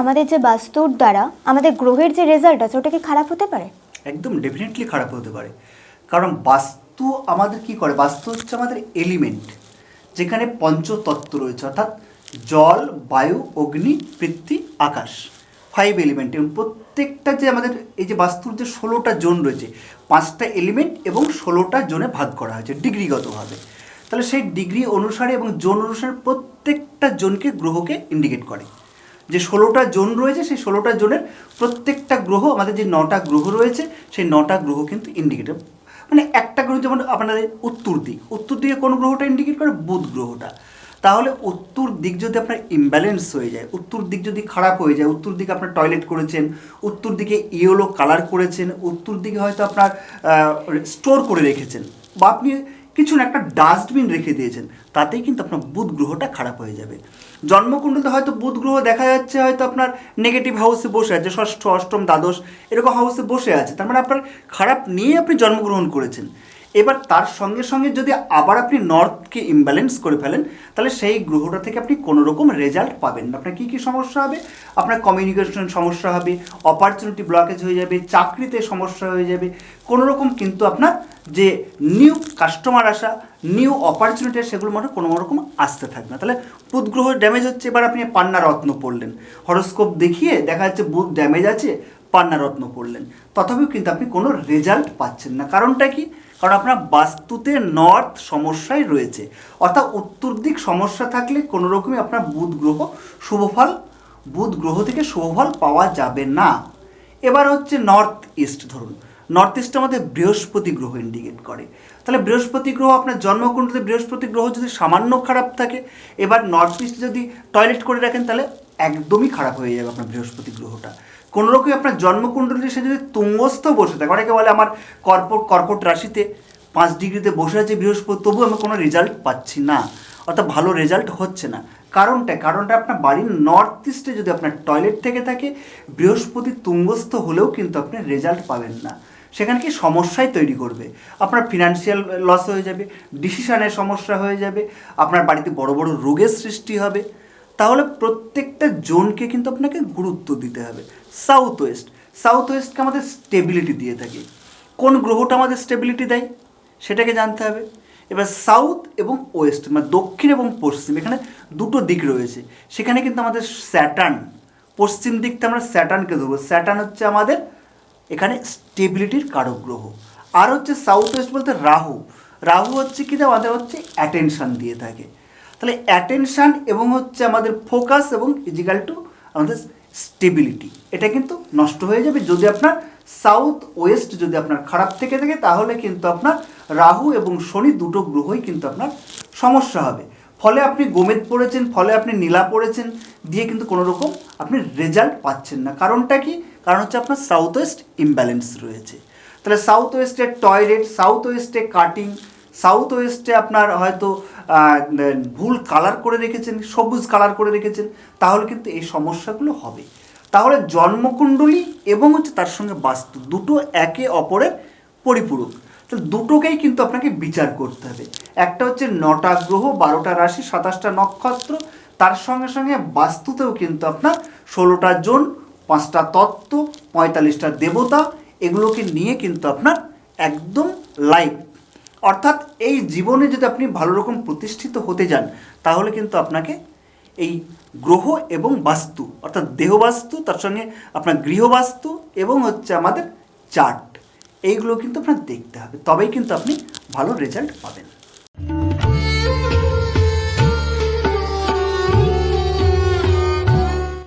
আমাদের যে বাস্তুর দ্বারা, আমাদের গ্রহের যে রেজাল্ট আছে, ওটা কি খারাপ হতে পারে? একদম ডেফিনেটলি খারাপ হতে পারে। কারণ বাস্তু আমাদের কি করে? বাস্তু হচ্ছে আমাদের এলিমেন্ট যেখানে পঞ্চতত্ত্ব রয়েছে, অর্থাৎ জল, বায়ু, অগ্নি, পৃথ্বী, আকাশ। ফাইভ এলিমেন্ট এবং প্রত্যেকটা যে আমাদের, এই যে বাস্তুর যে ষোলোটা জোন রয়েছে, পাঁচটা এলিমেন্ট এবং ষোলোটা জোনে ভাগ করা হয়েছে, ডিগ্রিগতভাবে। তাহলে সেই ডিগ্রি অনুসারে এবং জোন অনুসারে প্রত্যেকটা জোনকে গ্রহকে ইন্ডিকেট করে। যে ষোলোটা জোন রয়েছে, সেই ষোলোটা জোনের প্রত্যেকটা গ্রহ, আমাদের যে নটা গ্রহ রয়েছে, সেই নটা গ্রহ কিন্তু ইন্ডিকেটর মানে একটা গ্রহ যেমন আপনাদের উত্তর দিক, উত্তর দিকে কোন গ্রহটা ইন্ডিকেট করে? বুধ গ্রহটা। তাহলে উত্তর দিক যদি আপনার ইমব্যালেন্স হয়ে যায়, উত্তর দিক যদি খারাপ হয়ে যায়, উত্তর দিকে আপনার টয়লেট করেছেন, উত্তর দিকে ইয়েলো কালার করেছেন, উত্তর দিকে হয়তো আপনার স্টোর করে রেখেছেন, বা আপনি কিছু না একটা ডাস্টবিন রেখে দিয়েছেন, তাতেই কিন্তু আপনার বুধ গ্রহটা খারাপ হয়ে যাবে। জন্মকুণ্ডতে হয়তো বুধ গ্রহ দেখা যাচ্ছে, হয়তো আপনার নেগেটিভ হাউসে বসে আছে, ষষ্ঠ, অষ্টম, দ্বাদশ, এরকম হাউসে বসে আছে। তার মানে আপনার খারাপ নিয়ে আপনি জন্মগ্রহণ করেছেন। এবার তার সঙ্গে সঙ্গে যদি আবার আপনি নর্থকে ইমব্যালেন্স করে ফেলেন, তাহলে সেই গ্রহটা থেকে আপনি কোনো রকম রেজাল্ট পাবেন না। আপনার কী কী সমস্যা হবে? আপনার কমিউনিকেশন সমস্যা হবে অপরচুনিটি ব্লকেজ হয়ে যাবে, চাকরিতে সমস্যা হয়ে যাবে। কোনো রকম কিন্তু আপনার যে নিউ কাস্টমার আসা নিউ অপরচুনিটি সেগুলো মনে কোনো রকম আসতে থাকবে না। তাহলে বুধ গ্রহ ড্যামেজ হচ্ছে, এবার আপনি পান্না রত্ন পড়লেন। হরস্কোপ দেখিয়ে দেখা যাচ্ছে বুধ ড্যামেজ আছে, পান্না রত্ন পড়লেন। তথাপিও কিন্তু আপনি কোনো রেজাল্ট পাচ্ছেন না। কারণটা কি? কারণ আপনার বাস্তুতে নর্থ সমস্যায় রয়েছে। অর্থাৎ উত্তর দিক সমস্যা থাকলে কোনো রকমই আপনার বুধ গ্রহ শুভফল বুধ গ্রহ থেকে শুভফল পাওয়া যাবে না। এবার হচ্ছে নর্থ ইস্ট ধরুন। নর্থ ইস্ট আমাদের বৃহস্পতি গ্রহ ইন্ডিকেট করে। তাহলে বৃহস্পতি গ্রহ আপনার জন্মকুণ্ডতে বৃহস্পতি গ্রহ যদি সামান্য খারাপ থাকে, এবার নর্থ ইস্ট যদি টয়লেট করে রাখেন, তাহলে একদমই খারাপ হয়ে যাবে আপনার বৃহস্পতি গ্রহটা। কোনো রকমই আপনার জন্মকুণ্ডলী সে যদি তুঙ্গস্থ বসে থাকে, অনেকে বলে আমার কর্কট কর্কট রাশিতে পাঁচ ডিগ্রিতে বসে আছে বৃহস্পতি তবু আমি কোনো রেজাল্ট পাচ্ছি না, অর্থাৎ ভালো রেজাল্ট হচ্ছে না। কারণটা কারণটা আপনার বাড়ির নর্থ ইস্টে যদি আপনার টয়লেট থেকে থাকে, বৃহস্পতি তুঙ্গস্থ হলেও কিন্তু আপনি রেজাল্ট পাবেন না। সেখানে কি সমস্যাই তৈরি করবে? আপনার ফিনান্সিয়াল লস হয়ে যাবে ডিসিশানের সমস্যা হয়ে যাবে, আপনার বাড়িতে বড় বড় রোগের সৃষ্টি হবে। তাহলে প্রত্যেকটা জোনকে কিন্তু আপনাকে গুরুত্ব দিতে হবে। সাউথ ওয়েস্ট সাউথ ওয়েস্টকে আমাদের স্টেবিলিটি দিয়ে থাকে। কোন গ্রহটা আমাদের স্টেবিলিটি দেয়? সেটাকে জানতে হবে। এবার সাউথ এবং ওয়েস্ট মানে দক্ষিণ এবং পশ্চিম, এখানে দুটো দিক রয়েছে। সেখানে কিন্তু আমাদের স্যাটার্ন পশ্চিম দিকটা আমরা স্যাটার্নকে ধরবো। স্যাটার্ন হচ্ছে আমাদের এখানে স্টেবিলিটির কারক গ্রহ। আর হচ্ছে সাউথ ওয়েস্ট বলতে রাহু। রাহু হচ্ছে কি আমাদের হচ্ছে অ্যাটেনশান দিয়ে থাকে। তাহলে অ্যাটেনশান এবং হচ্ছে আমাদের ফোকাস এবং ইজিক্যাল টু আমাদের স্টেবিলিটি এটা কিন্তু নষ্ট হয়ে যাবে। যদি আপনার সাউথ ওয়েস্ট যদি আপনার খারাপ থেকে থাকে, তাহলে কিন্তু আপনার রাহু এবং শনি দুটো গ্রহই কিন্তু আপনার সমস্যা হবে। ফলে আপনি গোমেদ পড়েছেন, ফলে আপনি নীলা পড়েছেন, দিয়ে কিন্তু কোনো রকম আপনি রেজাল্ট পাচ্ছেন না। কারণটা কি? কারণ হচ্ছে আপনার সাউথ ওয়েস্ট ইমব্যালেন্স রয়েছে। তাহলে সাউথ ওয়েস্টে টয়লেট সাউথ ওয়েস্টে কাটিং সাউথ ওয়েস্টে আপনার হয়তো ভুল কালার করে রেখেছেন, সবুজ কালার করে রেখেছেন, তাহলে কিন্তু এই সমস্যাগুলো হবে। তাহলে জন্মকুণ্ডলী এবং হচ্ছে তার সঙ্গে বাস্তু দুটো একে অপরের পরিপূরক। তো দুটোকেই কিন্তু আপনাকে বিচার করতে হবে। একটা হচ্ছে নটা গ্রহ, বারোটা রাশি, সাতাশটা নক্ষত্র, তার সঙ্গে সঙ্গে বাস্তুতেও কিন্তু আপনার ষোলোটা জোন, পাঁচটা তত্ত্ব, পঁয়তাল্লিশটা দেবতা, এগুলোকে নিয়ে কিন্তু আপনার একদম লাইভ অর্থাৎ এই জীবনে যদি আপনি ভালো রকম প্রতিষ্ঠিত হতে যান, তাহলে কিন্তু আপনাকে এই গ্রহ এবং বাস্তু, অর্থাৎ দেহবাস্তু, তার সঙ্গে আপনার গৃহবাস্তু এবং হচ্ছে আমাদের চার্ট এইগুলো কিন্তু আপনার দেখতে হবে। তবেই কিন্তু আপনি ভালো রেজাল্ট পাবেন।